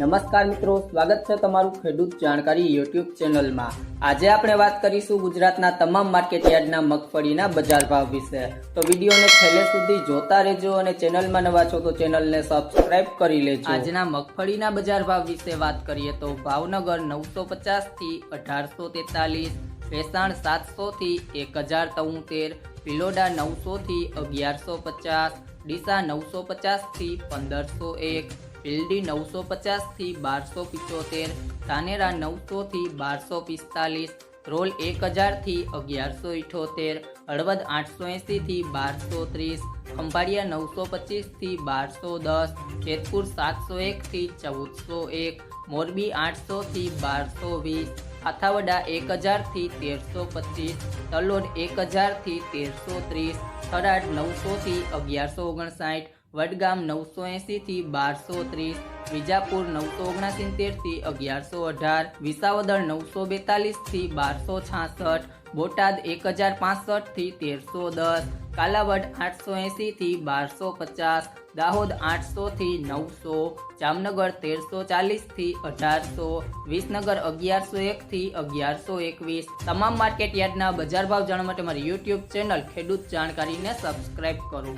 નમસ્કાર મિત્રો, સ્વાગત છે તમારું ખેડૂત જાણકારી યુટ્યુબ ચેનલમાં. આજે આપણે વાત કરીશું ગુજરાતના તમામ માર્કેટ યાર્ડના મગફળીના બજાર ભાવ વિશે. તો વિડીયોને છેલ્લે સુધી જોતા રહેજો અને ચેનલમાં નવા છો તો ચેનલને સબસ્ક્રાઇબ કરી લેજો. આજના મગફળીના બજાર ભાવ વિશે વાત કરીએ તો ભાવનગર નવસો પચાસથી અઢારસો તેતાલીસ, ભેસાણ સાતસોથી એક હજાર તોતેર, ભિલોડા નવસોથી અગિયારસો પચાસ, ડીસા નવસો પચાસથી પંદરસો એક ભીલડી નવસો પચાસથી બારસો પિચોતેર ધાનેરા નવસોથી બારસો પિસ્તાલીસ રોલ એક હજારથી અગિયારસો ઇઠોતેર, હળવદ આઠસો એંસીથી બારસો ત્રીસ, ખંભાળિયા નવસો પચીસથી બારસો દસ, જેતપુર સાતસો એકથી ચૌદસો એક, મોરબી આઠસોથી બારસો વીસ આથાવડા એક હજારથી તેરસો પચીસ તલોડ એક હજારથી તેરસો ત્રીસ, થરાદ નવસોથી અગિયારસો ઓગણસાઠ, વડગામ નવસો એંસીથી બારસો ત્રીસ વિજાપુર નવસો ઓગણસિત્તેરથી અગિયારસો અઢાર, વિસાવદર નવસો બેતાલીસથી બારસો છાસઠ, બોટાદ એક હજાર પાસઠથી તેરસો દસ, કાલાવડ આઠસો એંસીથી બારસો પચાસ, દાહોદ આઠસોથી નવસો, જામનગર તેરસો ચાલીસથી અઢારસો, વિસનગર અગિયારસો એકથી અગિયારસો એકવીસ. તમામ માર્કેટ યાર્ડના બજાર ભાવ જાણવા માટે મારી યુટ્યુબ ચેનલ ખેડૂત જાણકારીને સબસ્ક્રાઇબ કરો.